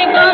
Thank you.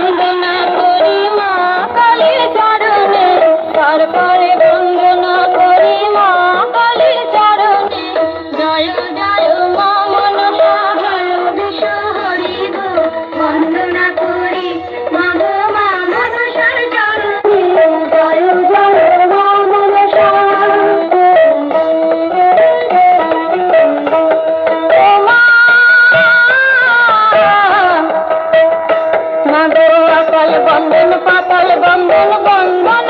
বন্ধন পাতাল বন্ধন বন্ধন